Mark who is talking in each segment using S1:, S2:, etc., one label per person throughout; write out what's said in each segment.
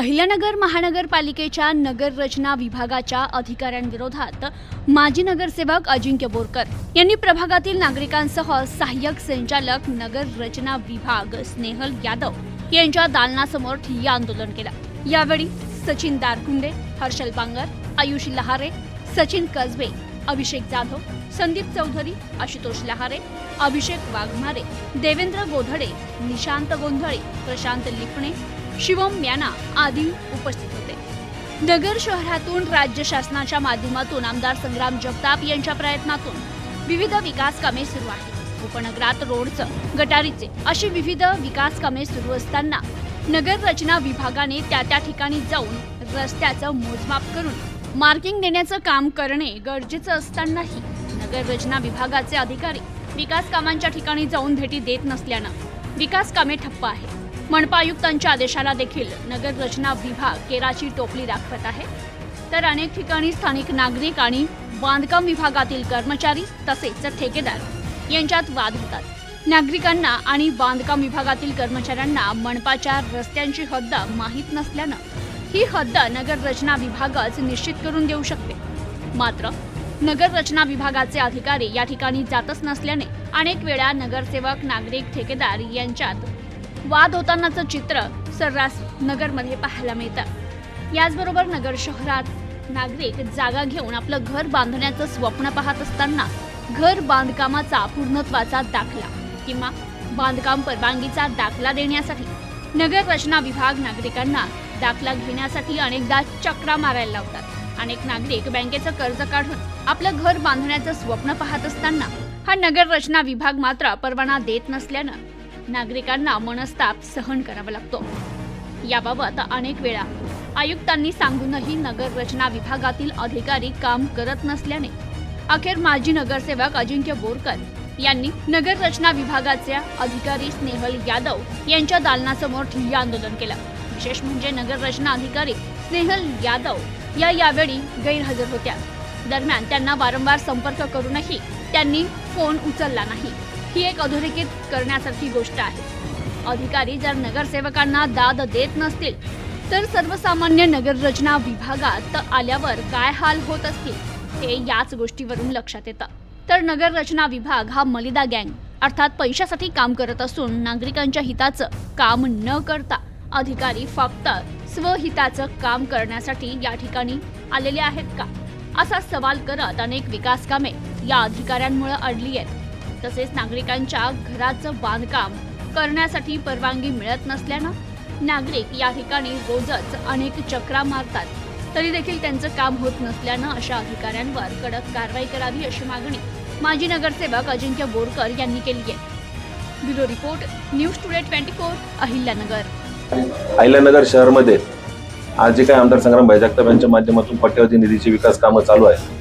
S1: अहिल्यानगर महानगरपालिकेच्या नगररचना विभागाच्या अधिकाऱ्यांविरोधात माजी नगरसेवक अजिंक्य बोरकर यांनी प्रभागातील नागरिकांसह सहाय्यक संचालक नगररचना विभाग स्नेहल यादव यांच्या दालनासमोर ठिय्या आंदोलन केलं. यावेळी सचिन दारकुंडे हर्षल बांगर आयुष लहारे सचिन कसबे अभिषेक जाधव संदीप चौधरी आशुतोष लहारे अभिषेक वाघमारे देवेंद्र गोधडे निशांत गोंधळे प्रशांत लिपणे शिवम याना आदी उपस्थित होते. नगर शहरातून राज्य शासनाच्या माध्यमातून आमदार संग्राम जगताप यांच्या प्रयत्नातून विविध विकास कामे सुरू आहेत. उपनगरात रोडचं गटारीचे अशी विविध विकास कामे सुरू असताना नगर रचना विभागाने त्या त्या ठिकाणी जाऊन रस्त्याचं मोजमाप करून मार्किंग देण्याचं काम करणे गरजेचं असतानाही नगर रचना विभागाचे अधिकारी विकास कामांच्या ठिकाणी जाऊन भेटी देत नसल्यानं विकास कामे ठप्प आहेत. मनपा आयुक्तांच्या आदेशाला देखील नगर रचना विभाग केराची टोपली दाखवत आहे. तर अनेक ठिकाणी स्थानिक नागरिक आणि बांधकाम विभागातील कर्मचारी तसेच ठेकेदार यांच्यात वाद होतात. नागरिकांना आणि बांधकाम विभागातील कर्मचाऱ्यांना मनपाच्या रस्त्यांची हद्द माहीत नसल्यानं ही हद्द नगर रचना विभागच निश्चित करून देऊ शकते. मात्र नगर रचना विभागाचे अधिकारी या ठिकाणी जातच नसल्याने अनेक वेळा नगरसेवक नागरिक ठेकेदार यांच्यात वाद होतानाचं चित्र सर्रास नगरमध्ये पाहायला मिळतं. याचबरोबर नगर शहरात नागरिक जागा घेऊन आपलं घर बांधण्याचं स्वप्न पाहत असताना घर बांधकामाचा पूर्णत्वाचा दाखला किंवा बांधकाम परवानगीचा दाखला देण्यासाठी नगर रचना विभाग नागरिकांना दाखला घेण्यासाठी अनेकदा चक्रा मारायला लावतात. अनेक नागरिक बँकेचं कर्ज काढून आपलं घर बांधण्याचं स्वप्न पाहत असताना हा नगर रचना विभाग मात्र परवाना देत नसल्यानं नागरिकांना मनस्ताप सहन करावा लागतो. याबाबत अनेक वेळा आयुक्तांनी सांगूनही नगर रचना विभागातील अधिकारी काम करत नसल्याने अखेर माजी नगरसेवक अजिंक्य बोरकर यांनी नगर रचना विभागाचे अधिकारी स्नेहल यादव यांच्या दालनासमोर ठिय्या आंदोलन केलं. विशेष म्हणजे नगर रचना अधिकारी स्नेहल यादव या यावेळी गैरहजर होत्या. दरम्यान त्यांना वारंवार संपर्क करूनही त्यांनी फोन उचलला नाही. ही एक अधोरेखित करण्यासारखी गोष्ट आहे. अधिकारी जर नगरसेवकांना दाद देत नसतील तर सर्वसामान्य नगररचना विभागात आल्यावर काय हाल होत असतील हे याच गोष्टीवरून लक्षात येतं. तर नगररचना विभाग हा मलिदा गँग अर्थात पैशासाठी काम करत असून नागरिकांच्या हिताचं काम न करता अधिकारी फक्त स्वहिताचं काम करण्यासाठी या ठिकाणी आलेले आहेत का? असा सवाल करत अनेक विकास कामे या अधिकाऱ्यांमुळे अडली आहेत. तसेच नागरिकांच्या घराचं बांधकाम करण्यासाठी परवानगी मिळत नसल्यानं नागरिक या ठिकाणी रोजच अनेक चक्रा मारतात. तरी देखील त्यांचं काम होत नसल्यानं अशा अधिकाऱ्यांवर कडक कारवाई करावी अशी मागणी माजी नगरसेवक अजिंक्य बोरकर यांनी केली आहे. Bureau report news today twenty four Ahilyanagar.
S2: Ahilyanagar शहरमध्ये आज जे काही आमदार संग्राम भाईजागताप यांच्या माध्यमातून पट्ट्यावधी निधीची विकास कामं चालू आहे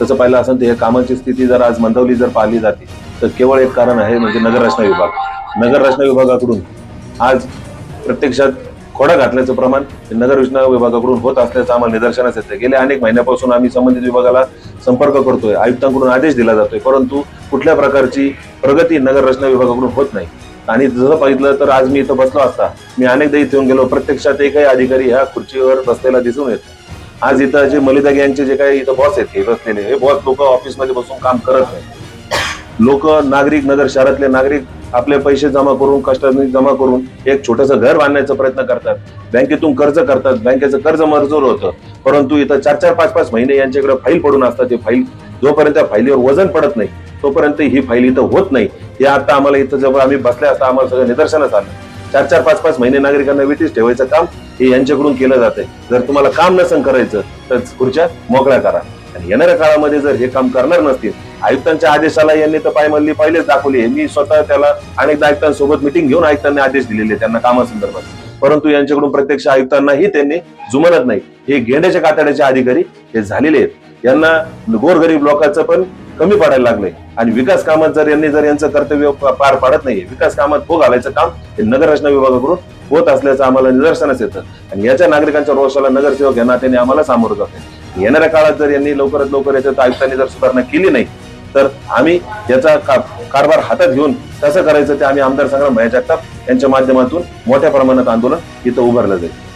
S2: तसं पाहिलं असं ते कामाची स्थिती जर आज मंदवली जर पाहिली जाते तर केवळ एक कारण आहे म्हणजे नगर रचना विभाग. नगर रचना विभागाकडून आज प्रत्यक्षात खोडा घातल्याचं प्रमाण नगररचना नगर विभागाकडून होत असल्याचं आम्हाला निदर्शनास येतं गेल्या अनेक महिन्यापासून आम्ही संबंधित विभागाला संपर्क करतोय. आयुक्तांकडून आदेश दिला जातोय परंतु कुठल्या प्रकारची प्रगती नगर रचना विभागाकडून होत नाही. आणि जसं पाहिलं तर आज मी इथं बसलो असता मी अनेकदा इथे येऊन गेलो प्रत्यक्षात एकही अधिकारी ह्या खुर्चीवर बसलेला दिसून येतो आज इथं जे मलिदा यांचे जे काही इथं बॉस आहेत हे बसलेले हे बॉस लोक ऑफिसमध्ये बसून काम करत नाही लोक नागरिक नगर शहरातले नागरिक आपले पैसे जमा करून कष्टाने जमा करून एक छोटस घर बांधण्याचा प्रयत्न करतात. बँकेतून कर्ज करतात. बँकेचं कर्ज मंजूर होतं. परंतु इथं चार चार पाच पाच महिने यांच्याकडे फाईल पडून असतात. ते फाईल जोपर्यंत त्या फाईलीवर वजन पडत नाही तोपर्यंत ही फाईल इथं होत नाही. हे आता आम्हाला इथं जेव्हा आम्ही बसले असता आम्हाला सगळं निदर्शनास आलं. चार चार पाच पाच महिने नागरिकांना विटीस ठेवायचं काम हे यांच्याकडून केलं जातंय. जर तुम्हाला काम नसन करायचं तर खुर्च्या मोकळ्या करा. आणि येणाऱ्या काळामध्ये जर हे काम करणार नसतील आयुक्तांच्या आदेशाला यांनी तर पायमल्ली पहिलेच दाखवली मी स्वतः त्याला अनेकदा आयुक्तांसोबत मिटिंग घेऊन आयुक्तांनी आदेश दिलेले त्यांना कामासंदर्भात. परंतु यांच्याकडून प्रत्यक्ष आयुक्तांनाही त्यांनी जुमनत नाही. हे घेण्याच्या कातड्याचे अधिकारी हे झालेले आहेत. यांना गोरगरीब लोकांचं पण कमी पडायला लागलंय. आणि विकास कामात जर यांनी जर यांचं कर्तव्य प- पार पाडत नाहीये विकास कामात भोग घालायचं काम हे नगररचना विभागाकडून होत असल्याचं आम्हाला निदर्शनास येतं. आणि याच्या नागरिकांच्या रोषाला नगरसेवक यांना त्यांनी आम्हाला सामोरं जाते येणाऱ्या काळात जर यांनी लवकरात लवकर याच्यात आयुक्तांनी जर सुधारणा केली नाही तर आम्ही याचा का- कारभार हातात घेऊन कसं करायचं ते आम्ही आमदार संग्राम भैया जगताप यांच्या माध्यमातून मोठ्या प्रमाणात आंदोलन इथं उभारलं जाईल.